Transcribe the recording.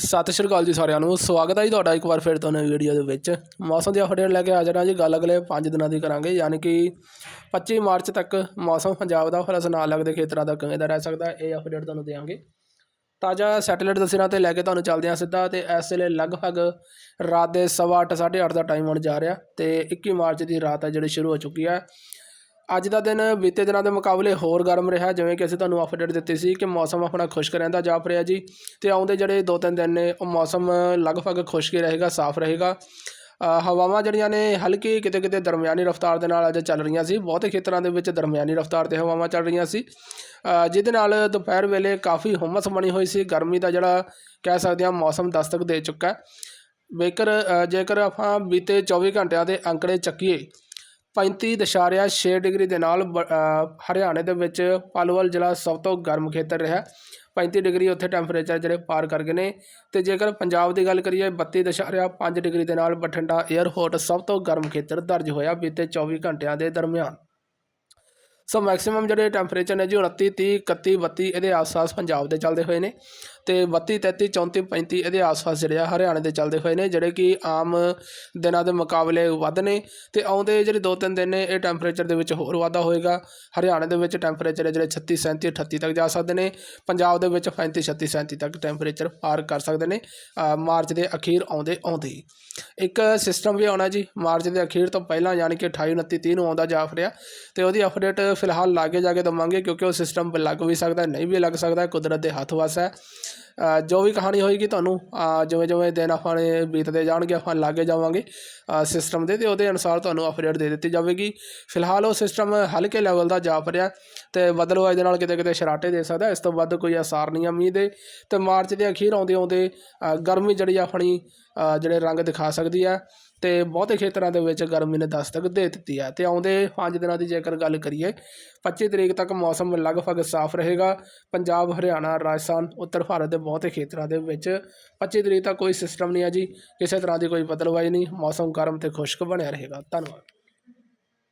ਸਤਿ ਸ਼੍ਰੀ ਅਕਾਲ ਜੀ ਸਾਰਿਆਂ ਨੂੰ। ਸਵਾਗਤ ਹੈ ਜੀ ਤੁਹਾਡਾ ਇੱਕ ਵਾਰ ਫਿਰ ਤੋਂ ਨਵੀਂ ਵੀਡੀਓ ਦੇ ਵਿੱਚ। ਮੌਸਮ ਦੀ ਅਪਡੇਟ ਲੈ ਕੇ ਆ ਜਾਣਾ ਜੀ। ਗੱਲ ਅਗਲੇ 5 ਦਿਨਾਂ ਦੀ ਕਰਾਂਗੇ। ਯਾਨੀ ਕਿ 25 ਮਾਰਚ ਤੱਕ ਮੌਸਮ ਪੰਜਾਬ ਦਾ ਫਰਸ ਨਾਲ ਲੱਗਦੇ ਖੇਤਰਾਂ ਦਾ ਕਿਵੇਂ ਦਾ ਰਹਿ ਸਕਦਾ ਇਹ ਅਪਡੇਟ ਤੁਹਾਨੂੰ ਦੇਵਾਂਗੇ। ਤਾਜ਼ਾ ਸੈਟੇਲਾਈਟ ਦਸਿਰਾਂ ਤੇ ਲੈ ਕੇ ਤੁਹਾਨੂੰ ਚੱਲਦੇ ਹਾਂ ਸਿੱਧਾ ਤੇ ਇਸ ਵੇਲੇ ਲਗਭਗ ਰਾਤ ਦੇ ਸਵਾ ਅੱਠ, ਸਾਢੇ ਅੱਠ ਦਾ ਟਾਈਮ ਹੋਣ ਜਾ ਰਿਹਾ ਤੇ 21 ਮਾਰਚ ਦੀ ਰਾਤ ਹੈ ਜਿਹੜੀ ਸ਼ੁਰੂ ਹੋ ਚੁੱਕੀ ਹੈ। ਅੱਜ ਦਾ ਦਿਨ ਬੀਤੇ ਦਿਨਾਂ ਦੇ ਮੁਕਾਬਲੇ ਹੋਰ ਗਰਮ ਰਿਹਾ, ਜਿਵੇਂ ਕਿ ਅਸੀਂ ਤੁਹਾਨੂੰ ਅਪਡੇਟ ਦਿੱਤੀ ਸੀ ਕਿ ਮੌਸਮ ਆਪਣਾ ਖੁਸ਼ਕ ਰਹਿੰਦਾ ਜਾਪ ਰਿਹਾ ਜੀ, ਤੇ ਆਉਂਦੇ ਜਿਹੜੇ ਦੋ ਤਿੰਨ ਦਿਨ ਨੇ, ਉਹ ਮੌਸਮ ਲਗਭਗ ਖੁਸ਼ਕ ਹੀ ਰਹੇਗਾ, ਸਾਫ਼ ਰਹੇਗਾ। ਹਵਾਵਾਂ ਜਿਹੜੀਆਂ ਨੇ, ਹਲਕੀ ਕਿਤੇ ਕਿਤੇ ਦਰਮਿਆਨੀ ਰਫ਼ਤਾਰ ਦੇ ਨਾਲ ਅੱਜ ਚੱਲ ਰਹੀਆਂ ਸੀ, ਬਹੁਤੇ ਖੇਤਰਾਂ ਦੇ ਵਿੱਚ ਦਰਮਿਆਨੀ ਰਫ਼ਤਾਰ ਤੇ ਹਵਾਵਾਂ ਚੱਲ ਰਹੀਆਂ ਸੀ। ਜਿਹਦੇ ਨਾਲ ਦੁਪਹਿਰ ਵੇਲੇ ਕਾਫੀ ਹੁਮਸ ਬਣੀ ਹੋਈ ਸੀ, ਗਰਮੀ ਦਾ ਜਿਹੜਾ ਕਹਿ ਸਕਦੇ ਹਾਂ ਮੌਸਮ ਦਸਤਕ ਦੇ ਚੁੱਕਾ ਹੈ। ਜੇਕਰ ਜੇਕਰ ਆਪਾਂ ਬੀਤੇ 24 ਘੰਟਿਆਂ ਦੇ ਅੰਕੜੇ ਚੱਕੀਏ 35.6 ਡਿਗਰੀ ਦੇ ਨਾਲ ਬ- ਹਰਿਆਣੇ ਦੇ ਵਿੱਚ ਪਲਵਲ ਜ਼ਿਲ੍ਹਾ ਸਭ ਤੋਂ ਗਰਮ ਖੇਤਰ ਰਿਹਾ। 35 ਡਿਗਰੀ ਉੱਥੇ ਟੈਂਪਰੇਚਰ ਜਿਹੜੇ ਪਾਰ ਕਰ ਗਏ ਨੇ। ਤੇ ਜੇਕਰ ਪੰਜਾਬ ਦੀ ਗੱਲ ਕਰੀਏ 32.5 ਡਿਗਰੀ ਦੇ ਨਾਲ ਬਠਿੰਡਾ 에ਅਰਪੋਰਟ ਸਭ ਤੋਂ ਗਰਮ ਖੇਤਰ ਦਰਜ ਹੋਇਆ ਬੀਤੇ 24 ਘੰਟਿਆਂ ਦੇ ਦਰਮਿਆਨ। ਸੋ ਮੈਕਸਿਮਮ ਜਿਹੜੇ ਟੈਂਪਰੇਚਰ ਨੇ ਜੀ 29 30 31 32 ਇਹਦੇ ਆਸ-ਪਾਸ ਪੰਜਾਬ ਦੇ ਚੱਲਦੇ ਹੋਏ ਨੇ। ਤੇ 32 33 34 35 ਇਹਦੇ ਆਸ-ਪਾਸ ਜਿਹੜੇ ਆ ਹਰਿਆਣੇ ਦੇ ਚੱਲਦੇ ਹੋਏ ਨੇ, ਜਿਹੜੇ ਕਿ ਆਮ ਦਿਨਾਂ ਦੇ ਮੁਕਾਬਲੇ ਵੱਧ ਨੇ ਤੇ ਆਉਂਦੇ ਜਿਹੜੇ ਦੋ ਤਿੰਨ ਦਿਨ ਨੇ, ਇਹ ਟੈਂਪਰੇਚਰ ਦੇ ਵਿੱਚ ਹੋਰ ਵਾਧਾ ਹੋਏਗਾ। ਹਰਿਆਣੇ ਦੇ ਵਿੱਚ ਟੈਂਪਰੇਚਰ ਹੈ ਜਿਹੜੇ 36 37 38 ਤੱਕ ਜਾ ਸਕਦੇ ਨੇ, ਪੰਜਾਬ ਦੇ ਵਿੱਚ 35 36 37 ਤੱਕ ਟੈਂਪਰੇਚਰ ਪਾਰ ਕਰ ਸਕਦੇ ਨੇ। ਮਾਰਚ ਦੇ ਅਖੀਰ ਆਉਂਦੇ ਆਉਂਦੇ ਹੀ। ਇੱਕ ਸਿਸਟਮ ਵੀ ਆਉਣਾ ਜੀ, ਮਾਰਚ ਦੇ ਅਖੀਰ ਤੋਂ ਪਹਿਲਾਂ ਯਾਨੀ ਕਿ 28 29 30 ਨੂੰ ਆਉਂਦਾ ਜਾ ਰਿਹਾ ਤੇ ਉਹਦੀ ਅਪਡੇਟ ਫਿਲਹਾਲ ਲਾਗੇ ਜਾ ਕੇ ਦਵਾਂਗੇ ਕਿਉਂਕਿ ਉਹ ਸਿਸਟਮ ਲੱਗ ਵੀ ਸਕਦਾ, ਨਹੀਂ ਵੀ ਲੱਗ ਸਕਦਾ, ਕੁਦਰਤ ਦੇ ਹੱਥ ਵੱਸ ਹੈ। ਜੋ ਵੀ ਕਹਾਣੀ ਹੋਏਗੀ ਤੁਹਾਨੂੰ ਜਿਵੇਂ ਜਿਵੇਂ ਦਿਨ ਆਪਾਂ ਨੇ ਬੀਤਦੇ ਜਾਣਗੇ, ਆਪਾਂ ਲਾਗੇ ਜਾਵਾਂਗੇ ਸਿਸਟਮ ਦੇ, ਤੇ ਉਹਦੇ ਅਨੁਸਾਰ ਤੁਹਾਨੂੰ ਅਪਡੇਟ ਦੇ ਦਿੱਤੀ ਜਾਵੇਗੀ। ਫਿਲਹਾਲ ਉਹ ਸਿਸਟਮ ਹਲਕੇ ਲੈਵਲ ਦਾ ਜਾਪ ਰਿਹਾ ਤੇ ਬਦਲਵਾਈ ਦੇ ਨਾਲ ਕਿਤੇ ਕਿਤੇ ਸ਼ਰਾਟੇ ਦੇ ਸਕਦਾ। ਇਸ ਤੋਂ ਵੱਧ ਕੋਈ ਆਸਾਰ ਨਹੀਂ ਆ ਮੀਂਹ ਦੇ, ਤੇ ਮਾਰਚ ਦੇ ਅਖੀਰ ਆਉਂਦੇ ਆਉਂਦੇ ਗਰਮੀ ਜਿਹੜੀ ਆਪਣੀ ਜਿਹੜੇ ਰੰਗ ਦਿਖਾ ਸਕਦੀ ਆ। ਅਤੇ ਬਹੁਤੇ ਖੇਤਰਾਂ ਦੇ ਵਿੱਚ ਗਰਮੀ ਨੇ ਦਸਤਕ ਦੇ ਦਿੱਤੀ ਹੈ। ਅਤੇ ਆਉਂਦੇ ਪੰਜ ਦਿਨਾਂ ਦੀ ਜੇਕਰ ਗੱਲ ਕਰੀਏ 25 ਤਰੀਕ ਤੱਕ ਮੌਸਮ ਲਗਭਗ ਸਾਫ਼ ਰਹੇਗਾ। ਪੰਜਾਬ, ਹਰਿਆਣਾ, ਰਾਜਸਥਾਨ, ਉੱਤਰ ਭਾਰਤ ਦੇ ਬਹੁਤੇ ਖੇਤਰਾਂ ਦੇ ਵਿੱਚ 25 ਤਰੀਕ ਤੱਕ ਕੋਈ ਸਿਸਟਮ ਨਹੀਂ ਹੈ ਜੀ। ਕਿਸੇ ਤਰ੍ਹਾਂ ਦੀ ਕੋਈ ਬਦਲਵਾਈ ਨਹੀਂ। ਮੌਸਮ ਗਰਮ ਅਤੇ ਖੁਸ਼ਕ ਬਣਿਆ ਰਹੇਗਾ। ਧੰਨਵਾਦ।